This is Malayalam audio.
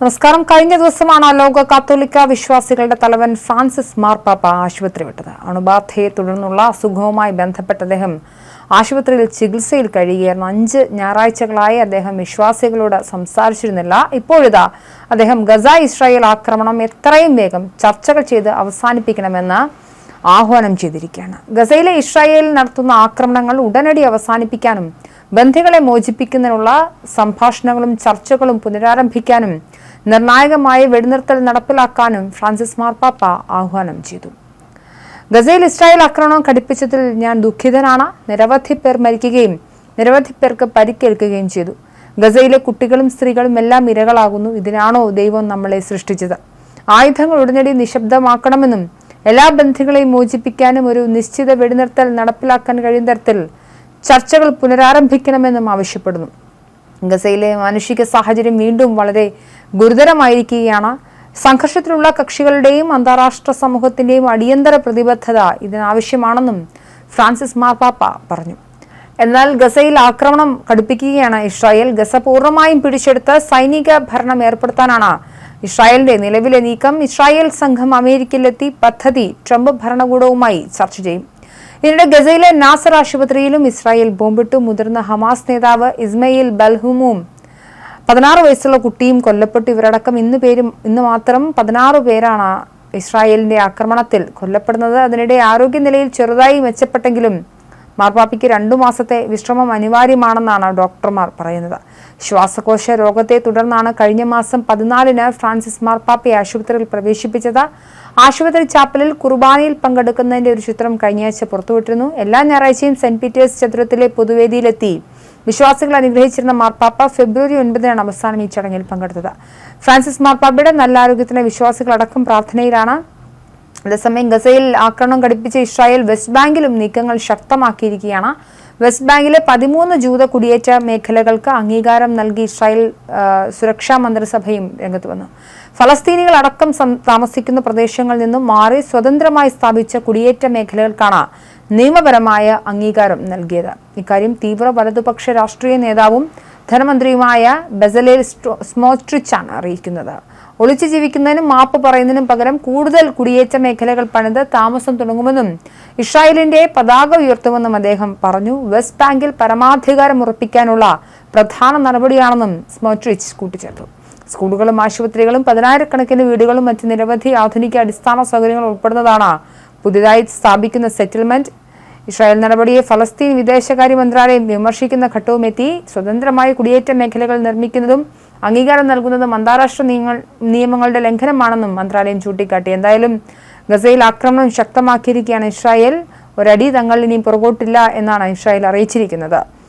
നമസ്കാരം. കഴിഞ്ഞ ദിവസമാണ് ലോക കാത്തോലിക്ക വിശ്വാസികളുടെ തലവൻ ഫ്രാൻസിസ് മാർപ്പാപ്പ ആശുപത്രി വിട്ടത്. അണുബാധയെ തുടർന്നുള്ള അസുഖവുമായി ബന്ധപ്പെട്ട അദ്ദേഹം ആശുപത്രിയിൽ ചികിത്സയിൽ കഴിയുകയായിരുന്നു. അഞ്ച് ഞായറാഴ്ചകളായി അദ്ദേഹം വിശ്വാസികളോട് സംസാരിച്ചിരുന്നില്ല. ഇപ്പോഴിതാ അദ്ദേഹം ഗസ ഇസ്രായേൽ ആക്രമണം എത്രയും വേഗം ചർച്ചകൾ ചെയ്ത് അവസാനിപ്പിക്കണമെന്ന് ആഹ്വാനം ചെയ്തിരിക്കുകയാണ്. ഗസയിലെ ഇസ്രായേലിൽ നടത്തുന്ന ആക്രമണങ്ങൾ ഉടനടി അവസാനിപ്പിക്കാനും ബന്ധികളെ മോചിപ്പിക്കുന്നതിനുള്ള സംഭാഷണങ്ങളും ചർച്ചകളും പുനരാരംഭിക്കാനും നിർണായകമായ വെടിനിർത്തൽ നടപ്പിലാക്കാനും ഫ്രാൻസിസ് മാർപ്പാപ്പ ആഹ്വാനം ചെയ്തു. ഗസയിൽ ഇസ്രായേൽ ആക്രമണം ഘടിപ്പിച്ചതിൽ ഞാൻ ദുഃഖിതനാണ്. നിരവധി പേർ മരിക്കുകയും നിരവധി പേർക്ക് പരിക്കേൽക്കുകയും ചെയ്തു. ഗസയിലെ കുട്ടികളും സ്ത്രീകളും എല്ലാം ഇരകളാകുന്നു. ഇതിനാണോ ദൈവം നമ്മളെ സൃഷ്ടിച്ചത്? ആയുധങ്ങൾ ഉടനടി നിശബ്ദമാക്കണമെന്നും എല്ലാ ബന്ധികളെയും മോചിപ്പിക്കാനും ഒരു നിശ്ചിത വെടിനിർത്തൽ നടപ്പിലാക്കാൻ കഴിയുന്ന തരത്തിൽ ചർച്ചകൾ പുനരാരംഭിക്കണമെന്നും ആവശ്യപ്പെടുന്നു. ഗസയിലെ മാനുഷിക സാഹചര്യം വീണ്ടും വളരെ ഗുരുതരമായിരിക്കുകയാണ്. സംഘർഷത്തിലുള്ള കക്ഷികളുടെയും അന്താരാഷ്ട്ര സമൂഹത്തിന്റെയും അടിയന്തര പ്രതിബദ്ധത ഇതിനാവശ്യമാണെന്നും ഫ്രാൻസിസ് മാർപ്പാപ്പ പറഞ്ഞു. എന്നാൽ ഗസയിൽ ആക്രമണം കടുപ്പിക്കുകയാണ് ഇസ്രായേൽ. ഗസ പൂർണമായും പിടിച്ചെടുത്ത് സൈനിക ഭരണം ഏർപ്പെടുത്താനാണ് ഇസ്രായേലിന്റെ നിലവിലെ നീക്കം. ഇസ്രായേൽ സംഘം അമേരിക്കയിലെത്തി പദ്ധതി ട്രംപ് ഭരണകൂടവുമായി ചർച്ച ചെയ്യും. ഇതിനിടെ ഗസയിലെ നാസർ ആശുപത്രിയിലും ഇസ്രായേൽ ബോംബിട്ടു മുതിർന്ന ഹമാസ് നേതാവ് ഇസ്മയിൽ ബൽഹുമും പതിനാറ് വയസ്സുള്ള കുട്ടിയും കൊല്ലപ്പെട്ടു. ഇവരടക്കം ഇന്ന് പേരും ഇന്ന് മാത്രം പതിനാറ് പേരാണ് ഇസ്രായേലിന്റെ ആക്രമണത്തിൽ കൊല്ലപ്പെടുന്നത്. അതിനിടെ ആരോഗ്യനിലയിൽ ചെറുതായി മെച്ചപ്പെട്ടെങ്കിലും മാർപ്പാപ്പിക്ക് രണ്ടു മാസത്തെ വിശ്രമം അനിവാര്യമാണെന്നാണ് ഡോക്ടർമാർ പറയുന്നത്. ശ്വാസകോശ രോഗത്തെ തുടർന്നാണ് കഴിഞ്ഞ മാസം പതിനാലിന് ഫ്രാൻസിസ് മാർപ്പാപ്പയെ ആശുപത്രിയിൽ പ്രവേശിപ്പിച്ചത്. ആശുപത്രി ചാപ്പലിൽ കുർബാനയിൽ പങ്കെടുക്കുന്നതിന്റെ ഒരു ചിത്രം കഴിഞ്ഞയാഴ്ച പുറത്തുവിട്ടിരുന്നു. എല്ലാ ഞായറാഴ്ചയും സെന്റ് പീറ്റേഴ്സ് ചതുരത്തിലെ പൊതുവേദിയിലെത്തി വിശ്വാസികൾ അനുഗ്രഹിച്ചിരുന്ന മാർപ്പാപ്പ ഫെബ്രുവരി ഒൻപതിനാണ് അവസാനം ഈ ചടങ്ങിൽ പങ്കെടുത്തത്. ഫ്രാൻസിസ് മാർപ്പാപ്പയുടെ നല്ല ആരോഗ്യത്തിന് വിശ്വാസികളടക്കം പ്രാർത്ഥനയിലാണ്. അതേസമയം ഗസയിൽ ആക്രമണം ഘടിപ്പിച്ച ഇസ്രായേൽ വെസ്റ്റ് ബാങ്കിലും നീക്കങ്ങൾ ശക്തമാക്കിയിരിക്കുകയാണ്. വെസ്റ്റ് ബാങ്കിലെ പതിമൂന്ന് ജൂത കുടിയേറ്റ മേഖലകൾക്ക് അംഗീകാരം നൽകി ഇസ്രായേൽ സുരക്ഷാ മന്ത്രിസഭയും രംഗത്ത് വന്നു. ഫലസ്തീനികൾ അടക്കം താമസിക്കുന്ന പ്രദേശങ്ങളിൽ നിന്നും മാറി സ്വതന്ത്രമായി സ്ഥാപിച്ച കുടിയേറ്റ മേഖലകൾക്കാണ് നിയമപരമായ അംഗീകാരം നൽകിയത്. ഇക്കാര്യം തീവ്ര വലതുപക്ഷ രാഷ്ട്രീയ നേതാവും ധനമന്ത്രിയുമായ ബസലേൽ സ്മോട്രിച്ചാണ് അറിയിക്കുന്നത്. ഒളിച്ചു ജീവിക്കുന്നതിനും മാപ്പ് പറയുന്നതിനും പകരം കൂടുതൽ കുടിയേറ്റ മേഖലകൾ പണിത് താമസം തുടങ്ങുമെന്നും ഇസ്രായേലിന്റെ പതാക ഉയർത്തുമെന്നും അദ്ദേഹം പറഞ്ഞു. വെസ്റ്റ് ബാങ്കിൽ പരമാധികാരം ഉറപ്പിക്കാനുള്ള പ്രധാന നടപടിയാണെന്നും സ്മോട്രിച്ച് കൂട്ടിച്ചേർത്തു. സ്കൂളുകളും ആശുപത്രികളും പതിനായിരക്കണക്കിന് വീടുകളും മറ്റ് നിരവധി ആധുനിക അടിസ്ഥാന സൗകര്യങ്ങൾ ഉൾപ്പെടുന്നതാണ് പുതിയതായി സ്ഥാപിക്കുന്ന സെറ്റിൽമെന്റ് ഇസ്രായേൽ നടപടിയെ ഫലസ്തീൻ വിദേശകാര്യ മന്ത്രാലയം വിമർശിക്കുന്ന ഘട്ടവുമെത്തി സ്വതന്ത്രമായ കുടിയേറ്റ മേഖലകൾ നിർമ്മിക്കുന്നതും അംഗീകാരം നൽകുന്നതും അന്താരാഷ്ട്ര നിയമങ്ങളുടെ ലംഘനമാണെന്നും മന്ത്രാലയം ചൂണ്ടിക്കാട്ടി. എന്തായാലും ഗസയിൽ ആക്രമണം ശക്തമാക്കിയിരിക്കുകയാണ് ഇസ്രായേൽ. ഒരടി തങ്ങൾ ഇനി പുറകോട്ടില്ല എന്നാണ് ഇസ്രായേൽ അറിയിച്ചിരിക്കുന്നത്.